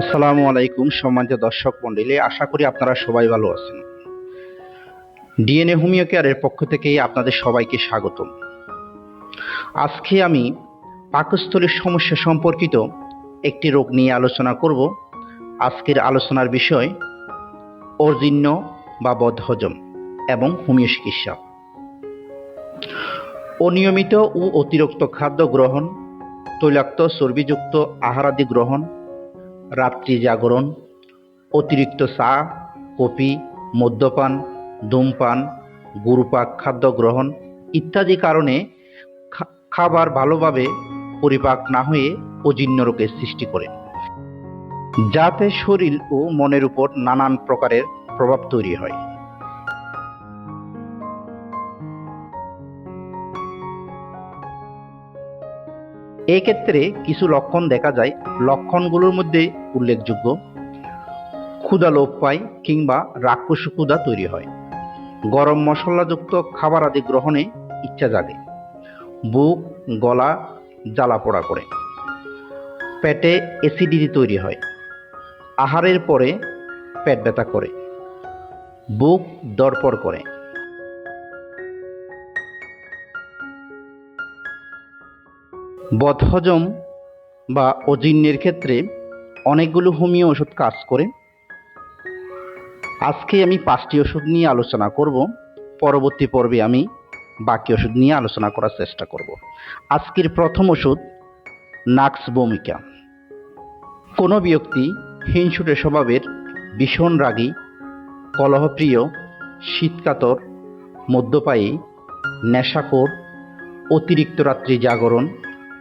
আসসালামু আলাইকুম সম্মানিত দর্শক মণ্ডলী আশা করি আপনারা সবাই ভালো আছেন। ডিএনএ হোমিও কেয়ারের পক্ষ থেকে আপনাদের সবাইকে স্বাগতম। আজকে আমি পাকস্থলীর সমস্যা সম্পর্কিত একটি রোগ নিয়ে আলোচনা করব। আজকের আলোচনার বিষয় অর্জিন্য বা বদহজম এবং হোমিও চিকিৎসা অনিয়মিত ও অতিরিক্ত খাদ্য গ্রহণ, তৈলাক্ত, চর্বিযুক্ত, আহারাদি গ্রহণ রাত্রি জাগরণ, অতিরিক্ত চা কপি মদ্যপান, ধূমপান, গুরুপাক খাদ্য গ্রহণ ইত্যাদি কারণে খাবার ভালোভাবে পরিপাক না হয়ে অজীর্ণ রোগের সৃষ্টি করে। যাতে শরীর ও মনের উপর নানান প্রকারের প্রভাব তৈরি হয়। এক্ষেত্রে কিছু লক্ষণ দেখা যায়। লক্ষণগুলোর মধ্যে উল্লেখযোগ্য, ক্ষুধা লোপ পায় কিংবা রাক্ষস ক্ষুধা তৈরি হয়। গরম মশলাযুক্ত খাবার আদি গ্রহণে ইচ্ছা জাগে। বুক, গলা জ্বালা পোড়া করে। পেটে অ্যাসিডিটি তৈরি হয়। আহারের পরে পেট ব্যথা করে। বুক দরপড় করে। বদহজম বা অজীর্ণের ক্ষেত্রে অনেকগুলো হোমিও ওষুধ কাজ করে। আজকে আমি পাঁচটি ওষুধ নিয়ে আলোচনা করব। পরবর্তী পর্বে আমি বাকি ওষুধ নিয়ে আলোচনা করার চেষ্টা করব। আজকের প্রথম ওষুধ নাক্স ভূমিকা। কোনো ব্যক্তি হিংসুটে স্বভাবের ভীষণ রাগী, কলহপ্রিয়, শীতকাতর, মদ্যপায়ী, নেশাখোর, অতিরিক্ত রাত্রি জাগরণ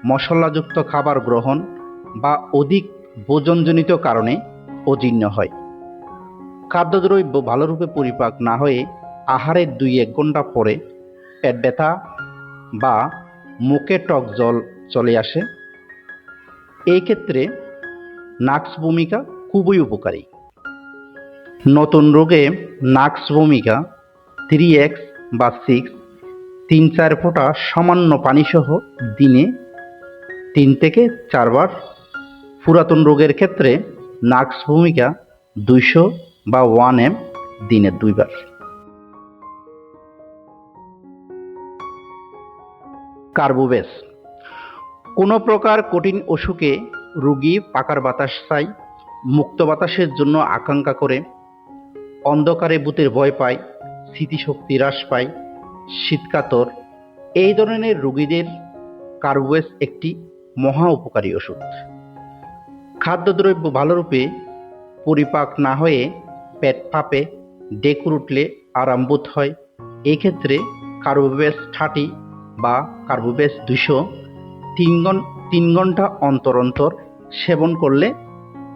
মশলাযুক্ত খাবার গ্রহণ বা অধিক ভোজনজনিত কারণে অজীর্ণ হয়। খাদ্যদ্রব্য ভালোরূপে পরিপাক না হয়ে আহারের দুই এক ঘণ্টা পরে পেট ব্যথা বা মুখে টক জল চলে আসে। এই ক্ষেত্রে নাক্স ভূমিকা খুবই উপকারী। নতুন রোগে নাক্স ভূমিকা থ্রি এক্স বা সিক্স তিন চার ফোঁটা সামান্য পানিসহ দিনে তিন থেকে চারবার পুরাতন রোগের ক্ষেত্রে নাক্স ভূমিকা দুইশো বা ওয়ান এম দিনে দুইবার। কার্বোবেস। কোনো প্রকার কঠিন অসুখে রোগী পাকার বাতাস চাই মুক্ত বাতাসের জন্য আকাঙ্ক্ষা করে, অন্ধকারে ভূতের ভয় পায়, স্মৃতিশক্তি হ্রাস পায়, শীতকাতর। এই ধরনের রোগীদের কার্বোয়েস একটি মহা উপকারী ওষুধ। খাদ্যদ্রব্য ভালোরূপে পরিপাক না হয়ে পেট ফাঁপে, ডেকুর উঠলে আরাম বোধ হয়। এই ক্ষেত্রে কার্বোবেস থার্টি বা কার্বোবেস দুশো তিন তিন ঘণ্টা অন্তর অন্তর সেবন করলে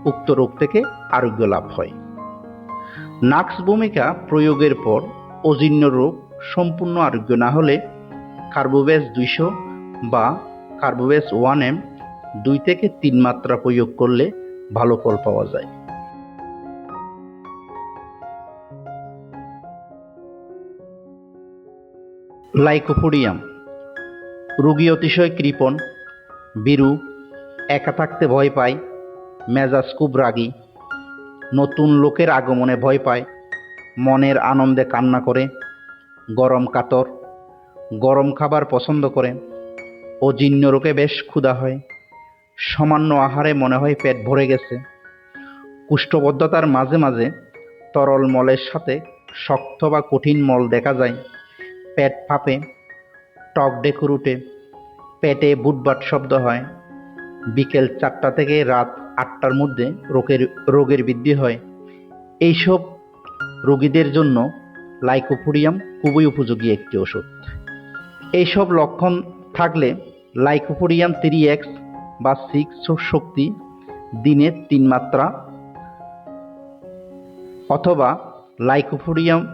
উক্ত রোগ থেকে আরোগ্য লাভ হয়। নাক্স ভূমিকা প্রয়োগের পর অজীর্ণ রোগ সম্পূর্ণ আরোগ্য না হলে কার্বোবেস দুইশো বা কার্বোবেস ওয়ান এম দুই থেকে তিন মাত্রা প্রয়োগ করলে ভালো ফল পাওয়া যায়। লাইকোফোডিয়াম রুগী অতিশয় কৃপণ, বিরু, একা থাকতে ভয় পায়, মেজাজ খুব রাগী, নতুন লোকের আগমনে ভয় পায়, মনের আনন্দে কান্না করে, গরম কাতর, গরম খাবার পছন্দ করে। অজীর্ণ রোগে বেশ ক্ষুধা হয়। সামান্য আহারে মনে হয় পেট ভরে গেছে। কুষ্ঠবদ্ধতার মাঝে মাঝে তরল মলের সাথে শক্ত বা কঠিন মল দেখা যায়। পেট ফাঁপে, টক ডেকুর উঠে, পেটে বুটবাট শব্দ হয়। বিকেল চারটা থেকে রাত আটটার মধ্যে রোগের রোগের বৃদ্ধি হয়। এইসব রোগীদের জন্য লাইকোফোডিয়াম খুবই উপযোগী একটি ওষুধ। এইসব লক্ষণ থাকলে লাইকোফোডিয়াম থ্রি এক্স বা সিক্স শক্তি দিনে তিন মাত্রা অথবা লাইকোফোডিয়াম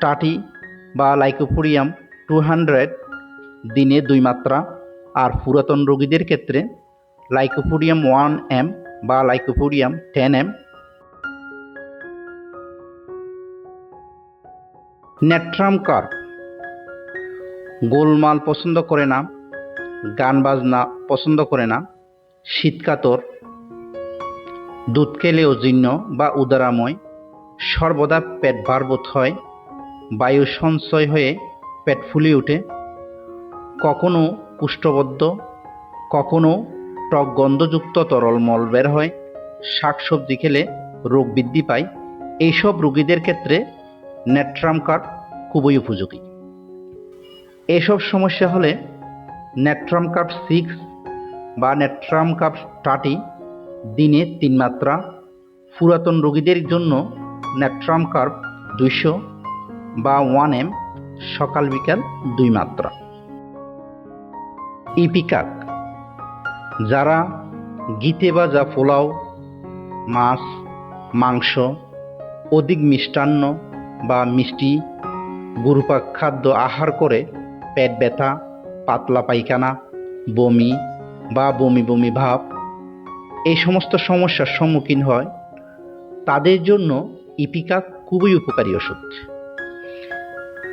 টাটি বা লাইকোফোডিয়াম টু হান্ড্রেড দিনে দুই মাত্রা। আর পুরাতন রোগীদের ক্ষেত্রে লাইকোফোডিয়াম ওয়ান এম বা lycopodium ten M. Natrum carb গোলমাল পছন্দ করে না। গান বাজনা পছন্দ করে না, শীতকাতর, দুধ খেলে অজীর্ণ বা উদারাময়, সর্বদা পেট ভারবোধ হয়, বায়ু সঞ্চয় হয়ে পেট ফুলে ওঠে, কখনো কুষ্ঠবদ্ধ, কখনো টক গন্ধযুক্ত তরল মল বের হয়, শাকসবজি খেলে রোগ বৃদ্ধি পায়, এইসব রোগীদের ক্ষেত্রে নেট্রাম কার্ড খুবই উপযোগী। এসব সমস্যা হলে নেট্রাম কাপ সিক্স বা নেট্রাম কাপ থার্টি দিনে তিন মাত্রা। পুরাতন রোগীদের জন্য নেট্রাম কার্প দুইশো বা ওয়ান এম সকাল বিকাল দুই মাত্রা। ইপিকাক যারা গীতে ভাজা পোলাও, মাছ, মাংস, অধিক মিষ্টান্ন বা মিষ্টি, গুরুপাক খাদ্য আহার করে পেট ব্যথা পাতলা পায়খানা, বমি বা বমি বমি ভাব, এই সমস্ত সমস্যার সম্মুখীন হয়। তাদের জন্য ইপিকা খুবই উপকারী ওষুধ।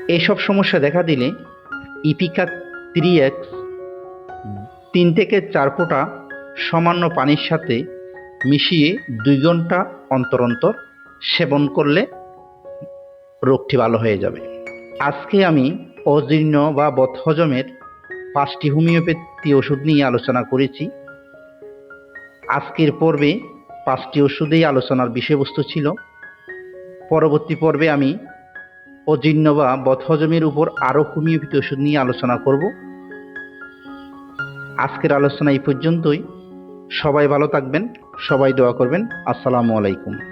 এইসব সমস্যা দেখা দিলে ইপিকা থ্রি এক্স তিন থেকে চার ফোঁটা সামান্য পানির সাথে মিশিয়ে দুই ঘণ্টা অন্তর অন্তর সেবন করলে রোগটি ভালো হয়ে যাবে। আজকে আমি অজীর্ণ বা বদহজমের পাঁচটি হোমিওপ্যাথি ওষুধ নিয়ে আলোচনা করেছি। আজকের পর্বে পাঁচটি ওষুধেই আলোচনার বিষয়বস্তু ছিল। পরবর্তী পর্বে আমি অজীর্ণ বা বদহজমের উপর আরও হোমিওপ্যাথি ওষুধ নিয়ে আলোচনা করব। আজকের আলোচনা এই পর্যন্তই। সবাই ভালো থাকবেন, সবাই দোয়া করবেন। আসসালামু আলাইকুম।